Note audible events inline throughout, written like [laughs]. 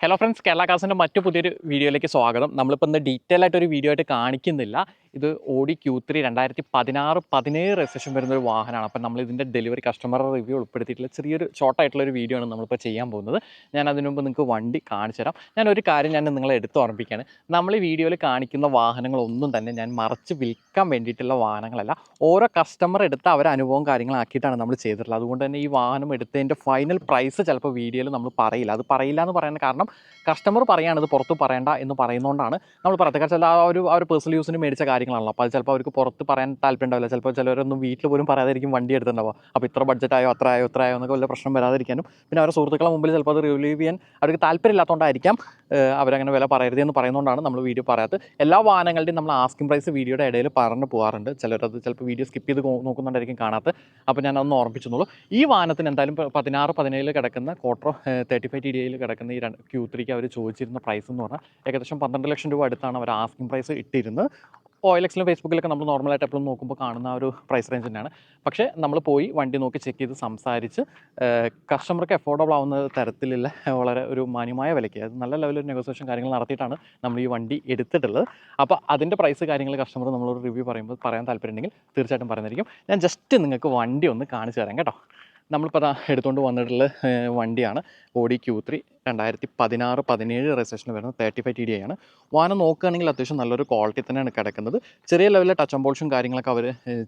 Hello friends Kerala കാസിന്റെ മറ്റു പുതിയൊരു വീഡിയോയിലേക്ക് സ്വാഗതം. നമ്മളിപ്പോൾ ഇന്ന് ഡീറ്റെയിൽ ആയിട്ട് ഒരു വീഡിയോ ആയിട്ട് കാണിക്കുന്നില്ല. ഇത് ഓടി ക്യൂ ത്രീ രണ്ടായിരത്തി പതിനാറ് പതിനേഴ് രജിസ്ട്രേഷൻ വരുന്ന ഒരു വാഹനമാണ്. അപ്പം നമ്മൾ ഇതിന്റെ ഡെലിവറി കസ്റ്റമർ റിവ്യൂ ഉൾപ്പെടുത്തിയിട്ടുള്ള ചെറിയൊരു ഷോർട്ടായിട്ടുള്ള ഒരു വീഡിയോ ആണ് നമ്മളിപ്പോൾ ചെയ്യാൻ പോകുന്നത്. ഞാൻ അതിനു മുമ്പ് നിങ്ങൾക്ക് വണ്ടി കാണിച്ചു തരാം. ഞാൻ ഒരു കാര്യം ഞാൻ നിങ്ങളെ എടുത്ത് ഓർമ്മിക്കുകയാണ് നമ്മൾ ഈ വീഡിയോയിൽ കാണിക്കുന്ന വാഹനങ്ങളൊന്നും തന്നെ ഞാൻ മറച്ച് വിൽക്കാൻ വേണ്ടിയിട്ടുള്ള വാഹനങ്ങളല്ല. ഓരോ കസ്റ്റമർ എടുത്ത് അവരെ അനുഭവം കാര്യങ്ങളാക്കിയിട്ടാണ് നമ്മൾ ചെയ്തിട്ടുള്ളത്. അതുകൊണ്ട് തന്നെ ഈ വാഹനം എടുത്തതിന്റെ ഫൈനൽ പ്രൈസ് ചിലപ്പോൾ വീഡിയോയിൽ നമ്മൾ പറയില്ല. അത് പറയില്ല എന്ന് പറയുന്ന കാരണം കസ്റ്റമർ പറയുകയാണ് ഇത് പുറത്ത് പറയണ്ട എന്ന് പറയുന്നതുകൊണ്ടാണ് നമ്മൾ പറയാത്തത്. കാരണം ചില ആ ഒരു ആ ഒരു പേഴ്സണൽ യൂസിന് മേടിച്ച കാര്യങ്ങളാണല്ലോ. അപ്പോൾ അത് ചിലപ്പോൾ അവർക്ക് പുറത്ത് പറയാൻ താല്പര്യം ഉണ്ടാവില്ല ചിലപ്പോൾ ചിലവരൊന്നും വീട്ടിൽ പോലും പറയാതിരിക്കും വണ്ടി എടുത്തിട്ടുണ്ടാവുക. അപ്പോൾ ഇത്ര ബഡ്ജറ്റായോ അത്ര ആയോ ഇത്ര ആയോ എന്നൊക്കെ വല്ല പ്രശ്നം വരാതിരിക്കാനും പിന്നെ അവരുടെ സുഹൃത്തുക്കളെ മുമ്പിൽ ചിലപ്പോൾ അത് റിവ്യൂ ചെയ്യാൻ അവർക്ക് താല്പര്യമില്ലാത്തതുകൊണ്ടായിരിക്കാം അവരങ്ങനെ വില പറയരുത് എന്ന് പറയുന്നതുകൊണ്ടാണ് നമ്മൾ വീഡിയോ പറയാത്തത്. എല്ലാ വാഹനങ്ങളുടെയും നമ്മൾ ആസ്കിംഗ് പ്രൈസ് വീഡിയോയുടെ ഇടയിൽ പറഞ്ഞു പോകാറുണ്ട് ചിലരത് ചിലപ്പോൾ വീഡിയോ സ്കിപ്പ് ചെയ്ത് നോക്കുന്നുണ്ടായിരിക്കും കാണാത്ത അപ്പോൾ ഞാൻ അതൊന്ന് ഓർമ്മിച്ചെന്നുള്ളൂ ഈ വാഹനത്തിന് എന്തായാലും പതിനാറ് പതിനേഴിൽ കിടക്കുന്ന കോട്രോ തേർട്ടി ഫൈവ് ടി കിടക്കുന്ന ഈ രണ്ട് ക്യൂ ത്രീക്ക് അവർ ചോദിച്ചിരുന്ന പ്രൈസ് എന്ന് പറഞ്ഞാൽ ഏകദേശം പന്ത്രണ്ട് ലക്ഷം രൂപ അടുത്താണ് അവർ ആസ്കിംഗ് പ്രൈസ് ഇട്ടിരുന്നത്. ഓയിലെക്സിലും ഫേസ്ബുക്കിലൊക്കെ നമ്മൾ നോർമലായിട്ട് എപ്പോഴും നോക്കുമ്പോൾ കാണുന്ന ഒരു പ്രൈസ് റേഞ്ച് തന്നെയാണ്. പക്ഷേ നമ്മൾ പോയി വണ്ടി നോക്കി ചെക്ക് ചെയ്ത് സംസാരിച്ച് കസ്റ്റമർക്ക് അഫോർഡബിൾ ആവുന്ന തരത്തിലുള്ള വളരെ ഒരു മാന്യമായ വിലയ്ക്ക് അത് നല്ല ലെവലിൽ നെഗോസിയേഷൻ കാര്യങ്ങൾ നടത്തിയിട്ടാണ് നമ്മൾ ഈ വണ്ടി എടുത്തിട്ടുള്ളത്. അപ്പോൾ അതിന്റെ പ്രൈസ് കാര്യങ്ങൾ കസ്റ്റമർ നമ്മളൊരു റിവ്യൂ പറയുമ്പോൾ പറയാൻ താല്പര്യമുണ്ടെങ്കിൽ തീർച്ചയായിട്ടും പറഞ്ഞിരിക്കും. ഞാൻ ജസ്റ്റ് നിങ്ങൾക്ക് വണ്ടി ഒന്ന് കാണിച്ചു തരാം കേട്ടോ. നമ്മളിപ്പോൾ അതാ എടുത്തുകൊണ്ട് വന്നിട്ടുള്ള വണ്ടിയാണ്. ഓഡി ക്യൂ ത്രീ രണ്ടായിരത്തി പതിനാറ് പതിനേഴ് രജിസ്ട്രേഷൻ വരുന്നത് തേർട്ടി ഫൈവ് ടി ഡി ആണ്. വാഹനം നോക്കുകയാണെങ്കിൽ അത്യാവശ്യം നല്ലൊരു ക്വാളിറ്റി തന്നെയാണ് കിടക്കുന്നത്. ചെറിയ ലെവലിലെ ടച്ച് അമ്പോൾസും കാര്യങ്ങളൊക്കെ അവർ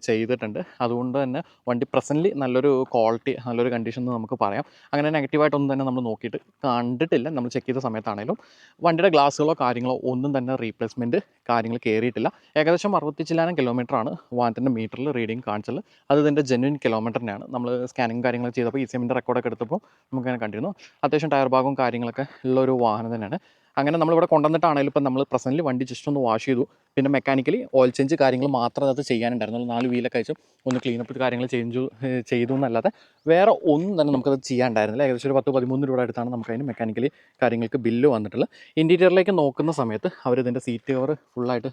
ചെയ്തിട്ടുണ്ട്. അതുകൊണ്ട് തന്നെ വണ്ടി പ്രസന്റ്ലി നല്ലൊരു ക്വാളിറ്റി നല്ലൊരു കണ്ടീഷൻ എന്ന് നമുക്ക് പറയാം. അങ്ങനെ നെഗറ്റീവായിട്ടൊന്നും തന്നെ നമ്മൾ നോക്കിയിട്ട് കണ്ടിട്ടില്ല. നമ്മൾ ചെക്ക് ചെയ്ത സമയത്താണെങ്കിലും വണ്ടിയുടെ ഗ്ലാസ്സുകളോ കാര്യങ്ങളോ ഒന്നും തന്നെ റീപ്ലേസ്മെന്റ് കാര്യങ്ങൾ കയറിയിട്ടില്ല ഏകദേശം അറുപത്തി ചില്ലാനം കിലോമീറ്ററാണ് വാഹനത്തിന്റെ മീറ്ററിൽ റീഡിങ് കാണിച്ചത്. അത് ഇതിന്റെ ജെന്വിൻ കിലോമീറ്ററിനാണ് നമ്മൾ സ്കാനിങ് കാര്യങ്ങൾ ചെയ്തപ്പോൾ ഇ സി എമ്മിന്റെ റെക്കോർഡൊക്കെ എടുത്തപ്പോൾ നമുക്കങ്ങനെ കണ്ടിരുന്നു. അത്യാവശ്യം ടയർ ഭാഗവും കാര്യങ്ങളൊക്കെ ഉള്ള ഒരു വാഹനം തന്നെയാണ്. അങ്ങനെ നമ്മളിവിടെ കൊണ്ടുവന്നിട്ടാണെങ്കിലും ഇപ്പം നമ്മൾ പ്രസന്റിൽ വണ്ടി ജസ്റ്റ് ഒന്ന് വാഷ് ചെയ്തു. പിന്നെ മെക്കാനിക്കലി ഓയിൽ ചേഞ്ച് കാര്യങ്ങൾ മാത്രമേ അത് ചെയ്യാനുണ്ടായിരുന്നുള്ളൂ നാല് വീലൊക്കെ അയച്ചു ഒന്ന് ക്ലീനപ്പ് കാര്യങ്ങൾ ചേഞ്ച് ചെയ്തു എന്നല്ലാതെ വേറെ ഒന്നും തന്നെ നമുക്കത് ചെയ്യാനുണ്ടായിരുന്നില്ല. ഏകദേശം ഒരു പത്ത് പതിമൂന്ന് രൂപ അടുത്താണ് നമുക്ക് അതിന് മെക്കാനിക്കലി കാര്യങ്ങൾക്ക് ബില്ല് വന്നിട്ടുള്ളത്. ഇന്റീരിയറിലേക്ക് നോക്കുന്ന സമയത്ത് അവർ ഇതിന്റെ സീറ്റ് കവർ ഫുള്ളായിട്ട്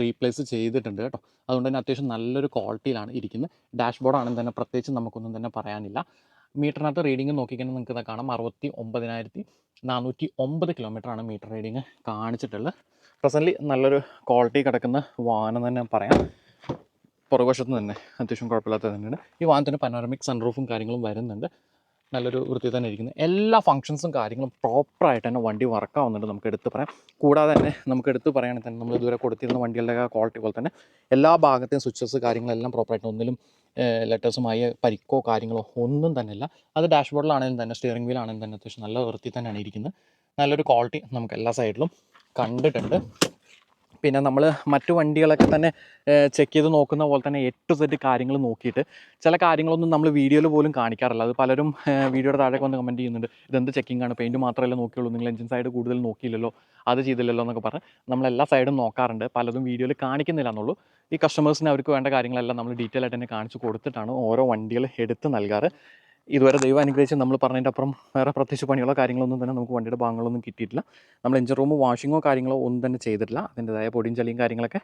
റീപ്ലേസ് ചെയ്തിട്ടുണ്ട് കേട്ടോ. അതുകൊണ്ട് തന്നെ അത്യാവശ്യം നല്ലൊരു ക്വാളിറ്റിയിലാണ് ഇരിക്കുന്നത്. ഡാഷ്ബോർഡ് ആണെങ്കിൽ തന്നെ പ്രത്യേകിച്ച് നമുക്കൊന്നും തന്നെ പറയാനില്ല. മീറ്ററിനകത്ത് റീഡിംഗ് നോക്കിക്കഴിഞ്ഞാൽ നിങ്ങൾക്ക് ഇതാ കാണാം. അറുപത്തി ഒമ്പതിനായിരത്തി നാനൂറ്റി ഒമ്പത് ആണ് മീറ്റർ റീഡിങ് കാണിച്ചിട്ടുള്ളത്. പ്രസന്റ്ലി നല്ലൊരു ക്വാളിറ്റി കിടക്കുന്ന വാഹനം തന്നെ പറയാം. പുറകുവശത്ത് തന്നെ അത്യാവശ്യം കുഴപ്പമില്ലാത്ത തന്നെയാണ്. ഈ വാഹനത്തിന് പനോറമിക് സൺറൂഫും കാര്യങ്ങളും വരുന്നുണ്ട്. നല്ലൊരു വൃത്തി തന്നെ ഇരിക്കുന്നത് എല്ലാ ഫങ്ഷൻസും കാര്യങ്ങളും പ്രോപ്പറായിട്ട് തന്നെ വണ്ടി വർക്കാവുന്നുണ്ട് നമുക്ക് എടുത്ത് പറയാം. കൂടാതെ തന്നെ നമുക്ക് എടുത്ത് പറയുകയാണെങ്കിൽ തന്നെ നമ്മൾ ഇതുവരെ കൊടുത്തിരുന്ന വണ്ടികളുടെ ക്വാളിറ്റി പോലെ തന്നെ എല്ലാ ഭാഗത്തെയും സ്വിച്ചസ് കാര്യങ്ങളെല്ലാം പ്രോപ്പറായിട്ട് ഒന്നിലും ലെറ്റേഴ്സുമായി പരിക്കോ കാര്യങ്ങളോ ഒന്നും തന്നെ ഇല്ല അത് ഡാഷ്ബോർഡിലാണെങ്കിലും തന്നെ സ്റ്റിയറിംഗ് വീലാണെങ്കിലും തന്നെ അത്യാവശ്യം നല്ല വൃത്തി തന്നെയാണ് ഇരിക്കുന്നത്. നല്ലൊരു ക്വാളിറ്റി നമുക്ക് എല്ലാ സൈഡിലും കണ്ടിട്ടുണ്ട്. പിന്നെ നമ്മൾ മറ്റു വണ്ടികളൊക്കെ തന്നെ ചെക്ക് ചെയ്ത് നോക്കുന്ന പോലെ തന്നെ എട്ട് സെറ്റ് കാര്യങ്ങൾ നോക്കിയിട്ട് ചില കാര്യങ്ങളൊന്നും നമ്മൾ വീഡിയോയിൽ പോലും കാണിക്കാറില്ല. അത് പലരും വീഡിയോയുടെ താഴേക്ക് വന്ന് കമന്റ് ചെയ്യുന്നുണ്ട്. ഇതെന്ത് ചെക്കിംഗ് ആണ്? പെയിന്റ് മാത്രമല്ല നോക്കിയുള്ളൂ. നിങ്ങൾ എഞ്ചിൻ സൈഡ് കൂടുതൽ നോക്കിയില്ലല്ലോ? അത് ചെയ്തില്ലല്ലോ എന്നൊക്കെ പറഞ്ഞ് നമ്മൾ എല്ലാ സൈഡും നോക്കാറുണ്ട്. പലതും വീഡിയോയിൽ കാണിക്കുന്നില്ല എന്നുള്ളൂ ഈ കസ്റ്റമേഴ്സിന് അവർക്ക് വേണ്ട കാര്യങ്ങളെല്ലാം നമ്മൾ ഡീറ്റെയിൽ ആയിട്ട് തന്നെ കാണിച്ചു കൊടുത്തിട്ടാണ് ഓരോ വണ്ടികൾ എടുത്ത് നൽകാറ്. ഇതുവരെ ദൈവം അനുഗ്രഹിച്ച് നമ്മൾ പറഞ്ഞതിന്റെ അപ്പുറം വേറെ പ്രത്യേകിച്ച് പണികളോ കാര്യങ്ങളൊന്നും തന്നെ നമുക്ക് വണ്ടിയുടെ ഭാഗങ്ങളൊന്നും കിട്ടിയിട്ടില്ല. നമ്മൾ എഞ്ചിൻ റൂം വാഷിങ്ങോ കാര്യങ്ങളോ ഒന്നും തന്നെ ചെയ്തിട്ടില്ല. അതിന്റെതായ പൊടിയും ചളിയും കാര്യങ്ങളൊക്കെ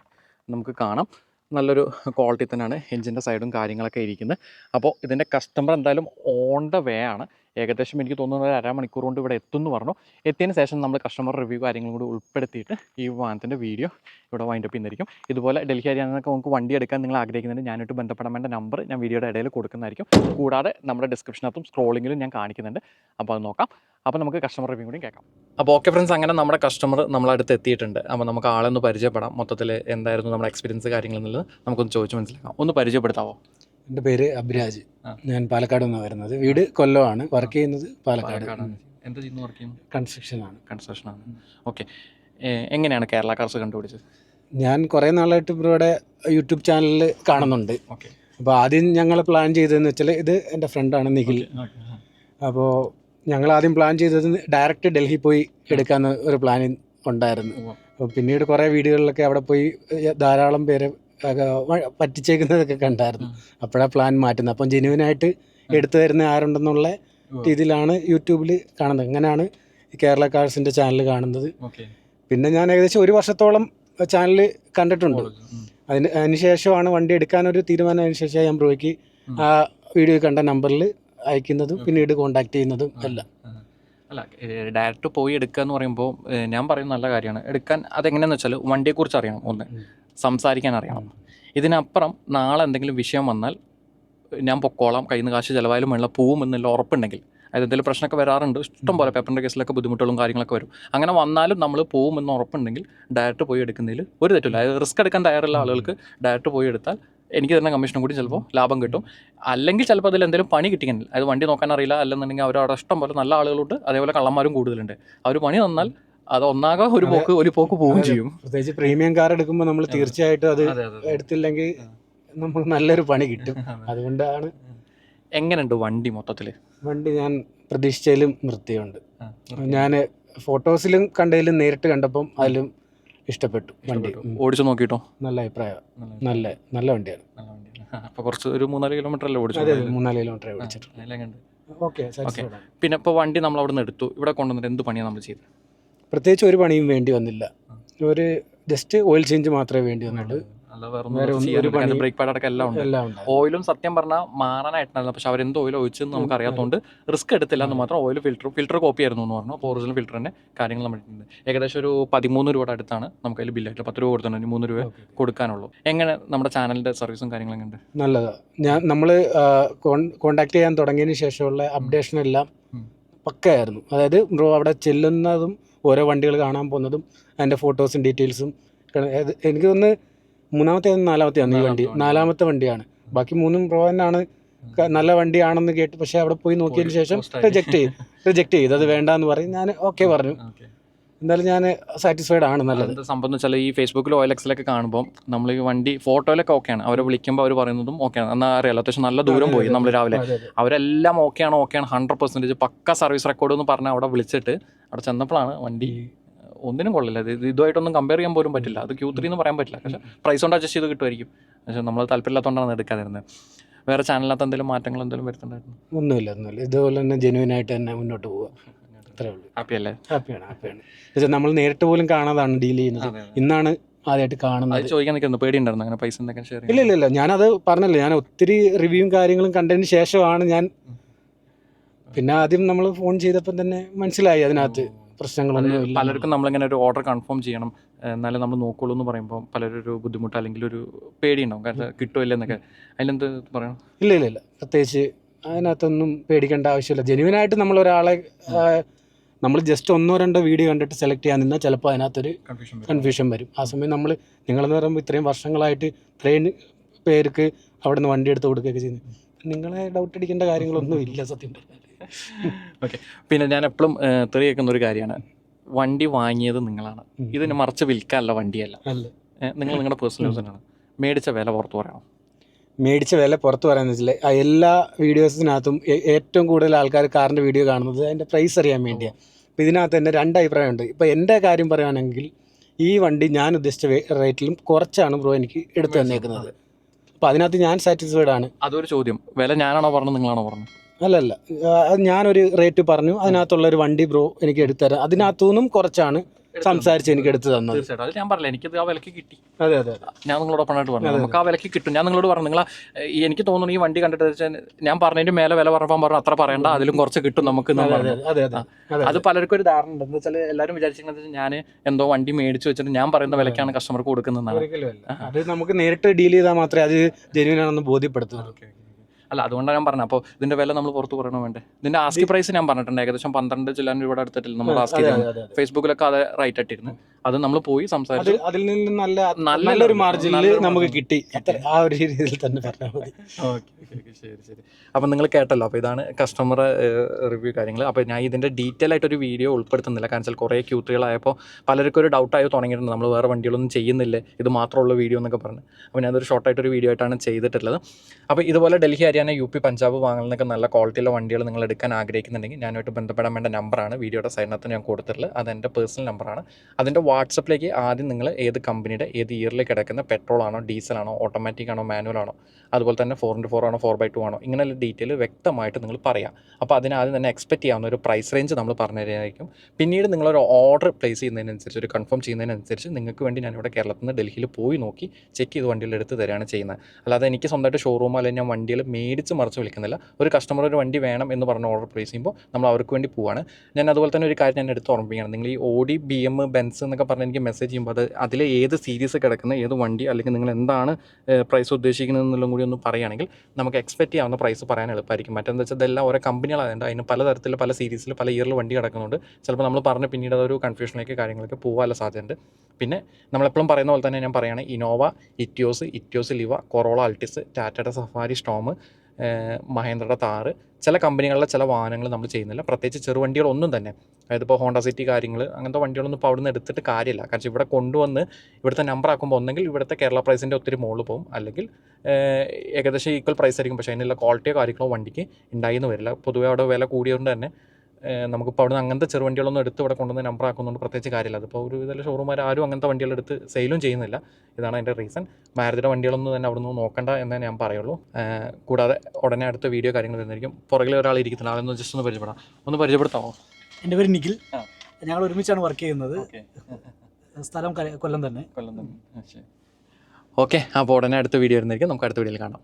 നമുക്ക് കാണാം. നല്ലൊരു ക്വാളിറ്റി തന്നെയാണ് എഞ്ചിന്റെ സൈഡും കാര്യങ്ങളൊക്കെ ഇരിക്കുന്നത്. അപ്പോൾ ഇതിന്റെ കസ്റ്റമർ എന്തായാലും ഓൺ ദ വേ ആണ്. ഏകദേശം എനിക്ക് തോന്നുന്നത് ഒരു അരമണിക്കൂർ കൊണ്ട് ഇവിടെ എത്തുമെന്ന് പറഞ്ഞു. എത്തിയതിന് ശേഷം നമ്മൾ കസ്റ്റമർ റിവ്യൂ കാര്യങ്ങളും കൂടി ഉൾപ്പെടുത്തിയിട്ട് ഈ വാഹനത്തിന്റെ വീഡിയോ ഇവിടെ വൈൻഡ് അപ്പ് ചെയ്യുന്നതായിരിക്കും. ഇതുപോലെ ഡൽഹി ഹരിയാനൊക്കെ നമുക്ക് വണ്ടി എടുക്കാൻ നിങ്ങൾ ആഗ്രഹിക്കുന്നുണ്ട്. ഞാനായിട്ട് ബന്ധപ്പെടാൻ വേണ്ട നമ്പർ ഞാൻ വീഡിയോയുടെ ഇടയിൽ കൊടുക്കുന്നതായിരിക്കും. കൂടാതെ നമ്മുടെ ഡിസ്ക്രിപ്ഷനകത്തും സ്ക്രോളിങ്ങിലും ഞാൻ കാണിക്കുന്നുണ്ട്. അപ്പോൾ അത് നോക്കാം. അപ്പോൾ നമുക്ക് കസ്റ്റമർ റിവ്യൂ കൂടി കേൾക്കാം. അപ്പോൾ ഓക്കെ ഫ്രണ്ട്സ് അങ്ങനെ നമ്മുടെ കസ്റ്റമർ നമ്മളടുത്ത് എത്തിയിട്ടുണ്ട്. അപ്പോൾ നമുക്ക് ആളെ ഒന്ന് പരിചയപ്പെടാം. മൊത്തത്തിൽ എന്തായിരുന്നു നമ്മുടെ എക്സ്പീരിയൻസ് കാര്യങ്ങൾ എന്നുള്ളത് നമുക്കൊന്ന് ചോദിച്ച് മനസ്സിലാക്കാം. ഒന്ന് പരിചയപ്പെടുത്താവോ? എന്റെ പേര് അഭിരാജ്. ഞാൻ പാലക്കാട് നിന്നാണ് വരുന്നത്. വീട് കൊല്ലമാണ്. വർക്ക് ചെയ്യുന്നത് പാലക്കാട്. എന്താ ചെയ്യുന്നു വർക്ക് ചെയ്യുന്നത്? കൺസ്ട്രക്ഷനാണ് കൺസ്ട്രക്ഷനാണ് ഓക്കെ എങ്ങനെയാണ് കേരള കാർസ് കണ്ടുപിടിച്ചത്? ഞാൻ കുറേ നാളായിട്ട് ഇവിടെ യൂട്യൂബ് ചാനലിൽ കാണുന്നുണ്ട്. ഓക്കെ അപ്പോൾ ആദ്യം ഞങ്ങൾ പ്ലാൻ ചെയ്തതെന്ന് വെച്ചാൽ ഇത് എന്റെ ഫ്രണ്ടാണ് നിഖിൽ. അപ്പോൾ ഞങ്ങൾ ആദ്യം പ്ലാൻ ചെയ്തത് ഡയറക്റ്റ് ഡൽഹി പോയി എടുക്കാമെന്ന് ഒരു പ്ലാൻ ഉണ്ടായിരുന്നു. പിന്നീട് കുറേ വീടുകളിലൊക്കെ അവിടെ പോയി ധാരാളം പേര് പറ്റിച്ചേക്കുന്നതൊക്കെ കണ്ടായിരുന്നു. അപ്പോഴാ പ്ലാൻ മാറ്റുന്നത്. അപ്പം ജെനുവിനായിട്ട് എടുത്തു തരുന്ന ആരുണ്ടെന്നുള്ള രീതിയിലാണ് യൂട്യൂബിൽ കാണുന്നത്. അങ്ങനെയാണ് കേരള കാഴ്സിന്റെ ചാനൽ കാണുന്നത്. പിന്നെ ഞാൻ ഏകദേശം ഒരു വർഷത്തോളം ചാനൽ കണ്ടിട്ടുണ്ട്. അതിന് അതിനുശേഷമാണ് വണ്ടി എടുക്കാനൊരു തീരുമാനം. അതിനുശേഷം ഞാൻ ബ്രോയ്ക്ക് ആ വീഡിയോ കണ്ട നമ്പറിൽ അയക്കുന്നതും പിന്നീട് കോണ്ടാക്ട് ചെയ്യുന്നതും എല്ലാം. അല്ല ഡയറക്റ്റ് പോയി എടുക്കുക എന്ന് പറയുമ്പോൾ ഞാൻ പറയുന്ന നല്ല കാര്യമാണ്. എടുക്കാൻ അതെങ്ങനെയാണെന്ന് വെച്ചാൽ വണ്ടിയെക്കുറിച്ച് അറിയണം ഒന്ന്. സംസാരിക്കാൻ അറിയണം ഇതിനപ്പുറം നാളെ എന്തെങ്കിലും വിഷയം വന്നാൽ ഞാൻ പൊക്കോളാം കയ്യിൽ നിന്ന് കാശ് ചിലവായാലും വെള്ളം പോവും എന്നുള്ള ഉറപ്പുണ്ടെങ്കിൽ. അതായത് എന്തെങ്കിലും പ്രശ്നമൊക്കെ വരാറുണ്ട് ഇഷ്ടം പോലെ പേപ്പറിന്റെ കേസിലൊക്കെ ബുദ്ധിമുട്ടുകളും കാര്യങ്ങളൊക്കെ വരും. അങ്ങനെ വന്നാലും നമ്മൾ പോവും എന്ന് ഉറപ്പുണ്ടെങ്കിൽ ഡയറക്റ്റ് പോയി എടുക്കുന്നതിൽ ഒരു തെറ്റില്ല അതായത് റിസ്ക് എടുക്കാൻ തയ്യാറുള്ള ആളുകൾക്ക് ഡയറക്റ്റ് പോയി എടുത്താൽ എനിക്ക് തന്നെ കമ്മീഷനും കൂടി ചിലപ്പോൾ ലാഭം കിട്ടും. അല്ലെങ്കിൽ ചിലപ്പോൾ അതിൽ എന്തെങ്കിലും പണി കിട്ടിക്കുന്നില്ല അത് വണ്ടി നോക്കാൻ അറിയില്ല അല്ലെന്നുണ്ടെങ്കിൽ അവർ ഇഷ്ടം പോലെ നല്ല ആളുകളുണ്ട് അതേപോലെ കള്ളന്മാരും കൂടുതലുണ്ട്. അവർ പണി തന്നാൽ അത് ഒന്നാകെ ഒരു പോക്ക് ഒരു പോക്ക് പോവുകയും ചെയ്യും. പ്രത്യേകിച്ച് പ്രീമിയം കാർ എടുക്കുമ്പോൾ നമ്മൾ തീർച്ചയായിട്ടും അത് എടുത്തില്ലെങ്കിൽ നമുക്ക് നല്ലൊരു പണി കിട്ടും. [laughs] അതുകൊണ്ടാണ് എങ്ങനെയുണ്ട് വണ്ടി മൊത്തത്തിൽ വണ്ടി ഞാൻ പ്രതീക്ഷിച്ചതിലും വൃത്തിയുണ്ട്. ഞാൻ ഫോട്ടോസിലും കണ്ടതിലും നേരിട്ട് കണ്ടപ്പം അതിലും ഇഷ്ടപ്പെട്ടു വണ്ടി. ഓടിച്ചു നോക്കിട്ടോ നല്ല അഭിപ്രായം. നല്ല നല്ല വണ്ടിയാണ്. അപ്പൊ കുറച്ച് ഒരു മൂന്നാൽ കിലോമീറ്റർ അല്ലേ ഓടിച്ചു മൂന്നാൽ കിലോമീറ്റർ ഓടിച്ചിട്ടുണ്ട് പിന്നെ ഇപ്പോൾ വണ്ടി നമ്മൾ അവിടെ നിന്ന് എടുത്തു. ഇവിടെ കൊണ്ടുവന്നിട്ട് എന്ത് പണിയാണ് നമ്മൾ ചെയ്തത്? പ്രത്യേകിച്ച് ഒരു പണിയും വേണ്ടി വന്നില്ല. ഒരു ജസ്റ്റ് ഓയിൽ ചേഞ്ച് മാത്രമേ വേണ്ടി വന്നുള്ളൂ. ബ്രേക്ക് പാഡ് അടക്കം എല്ലാം ഉണ്ട്. ഓയിലും സത്യം പറഞ്ഞാൽ മാറാനായിട്ടുണ്ടായിരുന്നു പക്ഷെ അവരെന്ത് ഓയിൽ ഒഴിച്ചെന്ന് നമുക്ക് അറിയാത്തതുകൊണ്ട് റിസ്ക് എടുത്തില്ല എന്ന് മാത്രം ഓയിൽ ഫിൽറ്റർ ഫിൽറ്റർ കോപ്പി ആയിരുന്നു എന്ന് പറഞ്ഞു. അപ്പോൾ ഒറിജിനൽ ഫിൽറ്റർ തന്നെ കാര്യങ്ങൾ നമ്മളിട്ടുണ്ട് ഏകദേശം ഒരു പതിമൂന്ന് രൂപയുടെ അടുത്താണ് നമുക്ക് അതിൽ ബില്ലായിട്ട് പത്ത് രൂപ കൊടുത്തിട്ടുണ്ട്. മൂന്ന് രൂപ. കൊടുക്കാനുള്ളൂ. എങ്ങനെ നമ്മുടെ ചാനലിന്റെ സർവീസും കാര്യങ്ങളും ഉണ്ട്? നല്ലതാണ് ഞാൻ നമ്മൾ കോണ്ടാക്ട് ചെയ്യാൻ തുടങ്ങിയതിന് ശേഷമുള്ള അപ്ഡേഷൻ എല്ലാം. പക്കയായിരുന്നു. അതായത് ബ്രോ അവിടെ ചെല്ലുന്നതും ഓരോ വണ്ടികൾ കാണാൻ പോകുന്നതും അതിന്റെ ഫോട്ടോസും ഡീറ്റെയിൽസും എനിക്ക് തോന്നുന്നു മൂന്നാമത്തെ നാലാമത്തെയാണ് ഈ വണ്ടി. നാലാമത്തെ വണ്ടിയാണ്. ബാക്കി മൂന്നും പ്രോ ക- നല്ല വണ്ടിയാണെന്ന് കേട്ട് പക്ഷേ അവിടെ പോയി നോക്കിയതിന് ശേഷം റിജക്റ്റ് ചെയ്തു. റിജക്ട് ചെയ്തു. അത് വേണ്ടെന്ന് പറയും ഞാൻ ഓക്കെ പറഞ്ഞു. എന്തായാലും ഞാൻ സാറ്റിസ്ഫൈഡ് ആണ് നല്ലത്. എന്താ സംഭവം എന്ന് വെച്ചാൽ ഈ ഫേസ്ബുക്കിൽ ഓയിൽ എക്സിലൊക്കെ കാണുമ്പോൾ നമ്മൾ ഈ വണ്ടി ഫോട്ടോയിലൊക്കെ ഓക്കെയാണ് അവരെ വിളിക്കുമ്പോൾ അവർ പറയുന്നതും ഓക്കെയാണ് എന്നാൽ അറിയാലോ അത്യാവശ്യം നല്ല ദൂരം പോയി നമ്മൾ രാവിലെ. അവരെല്ലാം ഓക്കെയാണ് ഓക്കെയാണ് ഹൺഡ്രഡ് പെർസെന്റേജ് പക്ക സർവീസ് റെക്കോർഡ് എന്ന് പറഞ്ഞാൽ അവിടെ വിളിച്ചിട്ട് അവിടെ ചെന്നപ്പോഴാണ് വണ്ടി ഒന്നിനും കൊള്ളില്ല. ഇത് ഇത് ഇതുമായിട്ടൊന്നും കമ്പയർ ചെയ്യാൻ പോലും പറ്റില്ല. അത് ക്യൂ ത്രീ എന്ന് പറയാൻ പറ്റില്ല. പക്ഷേ പ്രൈസ് കൊണ്ട് അഡ്ജസ്റ്റ് ചെയ്ത് കിട്ടുമായിരിക്കും. പക്ഷേ നമ്മൾ താല്പര്യമില്ലാത്തതുകൊണ്ടാണ് എടുക്കാതിരുന്നത് വേറെ ചാനലിനകത്ത് എന്തെങ്കിലും മാറ്റങ്ങൾ എന്തെങ്കിലും വരുത്തുന്നുണ്ടായിരുന്നു? ഒന്നുമില്ല ഒന്നുമില്ല. ഇതുപോലെ തന്നെ ജെനുവിനായിട്ട് തന്നെ മുന്നോട്ട് പോവുക. അത്രേ ഉള്ളൂ. ഹാപ്പിയല്ലേ ഹാപ്പിയാണ് ഹാപ്പിയാണ് എന്നുവെച്ചാൽ നമ്മൾ നേരിട്ട് പോലും കാണാതാണ് ഡീൽ ചെയ്യുന്നത്. ഇന്നാണ് ആദ്യമായിട്ട് കാണുന്നത്. ചോദിക്കാൻ പേടിയുണ്ടായിരുന്നു അങ്ങനെ പൈസ എന്തൊക്കെ ഷെയർ ഇല്ല ഇല്ല ഇല്ല. ഞാനത് പറഞ്ഞല്ലോ. ഞാൻ ഒത്തിരി റിവ്യൂവും കാര്യങ്ങളും കണ്ടതിന് ശേഷമാണ് ഞാൻ പിന്നെ ആദ്യം നമ്മൾ ഫോൺ ചെയ്തപ്പോൾ തന്നെ മനസ്സിലായി അതിനകത്ത് പ്രശ്നങ്ങളൊന്നും പലർക്കും നമ്മളിങ്ങനെ ഒരു ഓർഡർ കൺഫേം ചെയ്യണം. എന്നാലും നമ്മൾ നോക്കുള്ളൂ എന്ന് പറയുമ്പോൾ പലരും ഒരു ബുദ്ധിമുട്ട് അല്ലെങ്കിൽ ഒരു പേടിയുണ്ടാവും. കാരണം കിട്ടുമല്ലോ എന്നൊക്കെ. അതിലെന്ത് പറയണം? ഇല്ല ഇല്ല ഇല്ല. പ്രത്യേകിച്ച് അതിനകത്തൊന്നും പേടിക്കേണ്ട ആവശ്യമില്ല. ജെനുവിനായിട്ട് നമ്മൾ ഒരാളെ നമ്മൾ ജസ്റ്റ് ഒന്നോ രണ്ടോ വീഡിയോ കണ്ടിട്ട് സെലക്ട് ചെയ്യാൻ നിന്നാൽ ചിലപ്പോൾ അതിനകത്തൊരു കൺഫ്യൂഷൻ കൺഫ്യൂഷൻ വരും. ആ സമയം നമ്മൾ നിങ്ങളെന്ന് പറയുമ്പോൾ ഇത്രയും വർഷങ്ങളായിട്ട് ഇത്രയും പേർക്ക് അവിടെ നിന്ന് വണ്ടി എടുത്ത് കൊടുക്കുകയൊക്കെ ചെയ്യുന്നു. നിങ്ങളെ ഡൗട്ട് അടിക്കേണ്ട കാര്യങ്ങളൊന്നും ഇല്ല സത്യം ഓക്കെ പിന്നെ ഞാൻ എപ്പോഴും തെറി കേൾക്കുന്ന ഒരു കാര്യമാണ്. വണ്ടി വാങ്ങിയത് നിങ്ങളാണ്. ഇതിന് മറിച്ച് വിൽക്കാനല്ല വണ്ടിയല്ല. നിങ്ങൾ നിങ്ങളുടെ പേഴ്സണൽ യൂസിനാണ് മേടിച്ച വില പുറത്ത് പറയണം? മേടിച്ച വില പുറത്ത് പറയാന്ന് വെച്ചാൽ എല്ലാ വീഡിയോസിനകത്തും ഏറ്റവും കൂടുതൽ ആൾക്കാർ കാറിന്റെ വീഡിയോ കാണുന്നത് അതിന്റെ പ്രൈസ് അറിയാൻ വേണ്ടിയാണ് അപ്പോൾ ഇതിനകത്ത് തന്നെ രണ്ട് അഭിപ്രായമുണ്ട്. ഇപ്പോൾ എന്റെ കാര്യം പറയുകയാണെങ്കിൽ ഈ വണ്ടി ഞാൻ ഉദ്ദേശിച്ച റേറ്റിലും കുറച്ചാണ് ബ്രോ എനിക്ക് എടുത്തു തന്നേക്കുന്നത്. അപ്പോൾ അതിനകത്ത് ഞാൻ സാറ്റിസ്ഫൈഡ് ആണ്. അതൊരു ചോദ്യം. വില ഞാനാണോ പറഞ്ഞത് നിങ്ങളാണോ പറഞ്ഞത്? അല്ലല്ല. ഞാനൊരു റേറ്റ് പറഞ്ഞു. അതിനകത്തുള്ള ഒരു വണ്ടി ബ്രോ എനിക്ക് എടുത്തു തരാം. അതിനകത്തുനിന്നും കുറച്ചാണ് സംസാരിച്ച് എനിക്ക് എടുത്തു തന്നത്. തീർച്ചയായിട്ടും. അത് ഞാൻ പറഞ്ഞില്ല എനിക്കത് ആ വിലക്ക് കിട്ടി. അതെ അതെ ഞാൻ നിങ്ങളോട് പറഞ്ഞിട്ട് പറഞ്ഞു. നമുക്ക് ആ വിലക്ക് കിട്ടും. ഞാൻ നിങ്ങളോട് പറഞ്ഞു നിങ്ങൾ എനിക്ക് തോന്നുന്നു ഈ വണ്ടി കണ്ടിട്ട് ഞാൻ പറഞ്ഞതിന്റെ മേലെ വില പറഞ്ഞപ്പോൾ പറഞ്ഞു അത്ര പറയണ്ട അതിലും കുറച്ച് കിട്ടും നമുക്ക് അതെ പലർക്കും ഒരു ധാരണ ഉണ്ട്. എന്ന് വെച്ചാൽ എല്ലാവരും വിചാരിച്ചിരിക്കുന്നത് ഞാൻ എന്തോ വണ്ടി മേടിച്ച് വെച്ചിട്ട് ഞാൻ പറയുന്ന വിലക്കാണ് കസ്റ്റമർക്ക് കൊടുക്കുന്നതെന്നാണ്. അത് നമുക്ക് നേരിട്ട് ഡീൽ ചെയ്താൽ മാത്രമേ അത് ജെന്യൂൻ ആണെന്ന് ബോധ്യപ്പെടുത്തുള്ളൂ. അല്ല അതുകൊണ്ടാണ് ഞാൻ പറഞ്ഞത്. അപ്പോൾ ഇതിന്റെ വില നമ്മൾ പുറത്ത് പറയണോ വേണ്ടേ? ഇതിന്റെ ആസ്കി പ്രൈസ് ഞാൻ പറഞ്ഞിട്ടുണ്ട്. ഏകദേശം പന്ത്രണ്ട് ചില്ലാൻ രൂപയുടെ അടുത്തിട്ടില്ല. നമ്മൾ ആസ്കി. ഫേസ്ബുക്കിലൊക്കെ അത് റൈറ്റ് ആയിട്ടിരുന്നു. അത് നമ്മൾ പോയി സംസാരിച്ചു. അതിൽ നിന്ന് നല്ല നല്ല നല്ലൊരു മാർജിനിൽ നമുക്ക് കിട്ടി. ആ ഒരു രീതിയിൽ തന്നെ പറഞ്ഞാൽ മതി. ശരി ശരി. അപ്പം നിങ്ങൾ കേട്ടല്ലോ. അപ്പോൾ ഇതാണ് കസ്റ്റമർ റിവ്യൂ കാര്യങ്ങൾ അപ്പോൾ ഞാൻ ഇതിന്റെ ഡീറ്റെയിൽ ആയിട്ടൊരു വീഡിയോ ഉൾപ്പെടുത്തുന്നില്ല. കാരണം വെച്ചാൽ കുറേ ക്യൂത്തുകളായപ്പോൾ പലർക്കും ഒരു ഡൗട്ടായി തുടങ്ങിയിട്ടുണ്ട്. നമ്മൾ വേറെ വണ്ടികളൊന്നും ചെയ്യുന്നില്ലേ? ഇത് മാത്രമുള്ള വീഡിയോ എന്നൊക്കെ പറഞ്ഞ്. അപ്പോൾ ഞാനതൊരു ഷോർട്ടായിട്ടൊരു വീഡിയോ ആയിട്ടാണ് ചെയ്തിട്ടുള്ളത്. അപ്പോൾ ഇതുപോലെ ഡൽഹി ഹരിയാന യു പി പഞ്ചാബ് വാങ്ങുന്നതൊക്കെ നല്ല ക്വാളിറ്റിയുള്ള വണ്ടികൾ നിങ്ങൾ എടുക്കാൻ ആഗ്രഹിക്കുന്നുണ്ടെങ്കിൽ ഞാനുമായിട്ട് ബന്ധപ്പെടാൻ വേണ്ട നമ്പറാണ്. വീഡിയോയുടെ സൈഡിനകത്ത് ഞാൻ കൊടുത്തിട്ടുള്ളത്. അത് എന്റെ പേഴ്സണൽ നമ്പറാണ് അതിന്റെ വാട്സപ്പിലേക്ക് ആദ്യം നിങ്ങൾ ഏത് കമ്പനിയുടെ ഏത് ഇയറിലേക്ക് കിടക്കുന്ന പെട്രോളാണോ ഡീസലാണോ ഓട്ടോമാറ്റിക് ആണോ മാനുവൽ ആണോ അതുപോലെ തന്നെ ഫോർ ഇന്റു ഫോർ ആണോ ഫോർ ബൈ ടു ആണോ ഇങ്ങനെയുള്ള ഡീറ്റെയിൽ വ്യക്തമായിട്ട് നിങ്ങൾ പറയാം. അപ്പോൾ അതിനാദ്യം തന്നെ എക്സ്പെക്ട് ചെയ്യാവുന്ന ഒരു പ്രൈസ് റേഞ്ച് നമ്മൾ പറഞ്ഞു തരുന്നതായിരിക്കും പിന്നീട് നിങ്ങളൊരു ഓർഡർ പ്ലേസ് ചെയ്യുന്നതിനനുസരിച്ച് ഒരു കൺഫേം ചെയ്യുന്നതിനനുസരിച്ച് നിങ്ങൾക്ക് വേണ്ടി ഞാനിവിടെ കേരളത്തിൽ നിന്ന് ഡൽഹിയിൽ പോയി നോക്കി ചെക്ക് ചെയ്ത് വണ്ടികൾ എടുത്ത് തരികയാണ് ചെയ്യുന്നത്. അല്ലാതെ എനിക്ക് സ്വന്തമായിട്ട് ഷോറൂമോ അല്ലെങ്കിൽ ഞാൻ വണ്ടികൾ മേടിച്ച് മറിച്ച് വിളിക്കുന്നില്ല ഒരു കസ്റ്റമർ ഒരു വണ്ടി വേണം എന്ന് പറഞ്ഞ ഓർഡർ പ്ലേസ് ചെയ്യുമ്പോൾ നമ്മൾ അവർക്ക് വേണ്ടി പോവാണ്. ഞാൻ അതുപോലെ തന്നെ ഒരു കാര്യം ഞാൻ എടുത്ത് ഓർമ്മിക്കുകയാണ് നിങ്ങൾ ഈ ഓഡി ബി എം ബെൻസ് എന്നൊക്കെ പറഞ്ഞ് എനിക്ക് മെസ്സേജ് ചെയ്യുമ്പോൾ അത് അതിലെ ഏത് സീരീസ് കിടക്കുന്ന ഏത് വണ്ടി അല്ലെങ്കിൽ നിങ്ങൾ എന്താണ് പ്രൈസ് ഉദ്ദേശിക്കുന്നത് എന്നുള്ളതും കൂടി ഒന്ന് പറയുകയാണെങ്കിൽ നമുക്ക് എക്സ്പെക്ട് ചെയ്യാവുന്ന പ്രൈസ് പറയാൻ എളുപ്പമായിരിക്കും. മറ്റെന്താ വെച്ചാൽ ഇതെല്ലാം ഓരോ കമ്പനികളായതുകൊണ്ട് അതിന് പലതരത്തിൽ പല സീരീസിൽ പല ഇയറിൽ വണ്ടി കിടക്കുന്നുണ്ട്. ചിലപ്പോൾ നമ്മൾ പറഞ്ഞ് പിന്നീട് അതൊരു കൺഫ്യൂഷനിലേക്ക് കാര്യങ്ങളൊക്കെ പോകാനുള്ള സാധ്യതയുണ്ട്. പിന്നെ നമ്മളെപ്പോഴും പറയുന്ന പോലെ തന്നെ ഞാൻ പറയുകയാണെങ്കിൽ Innova Etios Etios Liva Corolla Altis ടാറ്റയുടെ സഫാരി സ്റ്റോം മഹേന്ദ്രയുടെ താറ് ചില കമ്പനികളിലെ ചില വാഹനങ്ങൾ നമ്മൾ ചെയ്യുന്നില്ല. പ്രത്യേകിച്ച് ചെറുവണ്ടികളൊന്നും തന്നെ. അതായത് ഇപ്പോൾ ഹോണ്ട സിറ്റി കാര്യങ്ങൾ അങ്ങനത്തെ വണ്ടികളൊന്നും ഇപ്പോൾ അവിടുന്ന് എടുത്തിട്ട് കാര്യമില്ല. കാരണം ഇവിടെ കൊണ്ടുവന്ന് ഇവിടുത്തെ നമ്പർ ആക്കുമ്പോൾ ഒന്നെങ്കിൽ ഇവിടുത്തെ കേരള പ്രൈസിന്റെ ഒത്തിരി മുകളിൽ പോകും. അല്ലെങ്കിൽ ഏകദേശം ഈക്വൽ പ്രൈസ് ആയിരിക്കും. പക്ഷേ അതിനുള്ള ക്വാളിറ്റിയോ കാര്യങ്ങളോ വണ്ടിക്ക് ഉണ്ടായിന്ന് വരില്ല. പൊതുവേ അവിടെ വില കൂടിയതുകൊണ്ട് തന്നെ നമുക്കിപ്പോൾ അവിടുന്ന് അങ്ങനത്തെ ചെറുവണ്ടികളൊന്നും എടുത്ത് ഇവിടെ കൊണ്ടുവന്ന് നമ്പർ ആക്കുന്നതുകൊണ്ട് പ്രത്യേകിച്ച് കാര്യമില്ല. അതിപ്പോൾ ഒരു വിധത്തിൽ ഷോറൂമാർ ആരും അങ്ങനത്തെ വണ്ടികളെടുത്ത് സെയിലും ചെയ്യുന്നില്ല. ഇതാണ് അതിന്റെ റീസൺ മാരുതിയുടെ വണ്ടികളൊന്നും തന്നെ അവിടെ നിന്ന് നോക്കണ്ട എന്നേ ഞാൻ പറയുള്ളൂ. കൂടാതെ ഉടനെ അടുത്ത വീഡിയോ കാര്യങ്ങൾ വരുന്നതായിരിക്കും. പുറകിൽ ഒരാൾ ഇരിക്കുന്നുണ്ട്. ആളെന്ന് ജസ്റ്റ് ഒന്ന് പരിചയപ്പെടാം. ഒന്ന് പരിചയപ്പെടുത്താമോ? എന്റെ പേര് നിഖിൽ. ഞങ്ങൾ ഒരുമിച്ചാണ് വർക്ക് ചെയ്യുന്നത്. സ്ഥലം കൊല്ലം തന്നെ. കൊല്ലം തന്നെ. ഓക്കെ. അപ്പോൾ ഉടനെ അടുത്ത വീഡിയോ വരുന്നതായിരിക്കും. നമുക്ക് അടുത്ത വീഡിയോയിൽ കാണാം.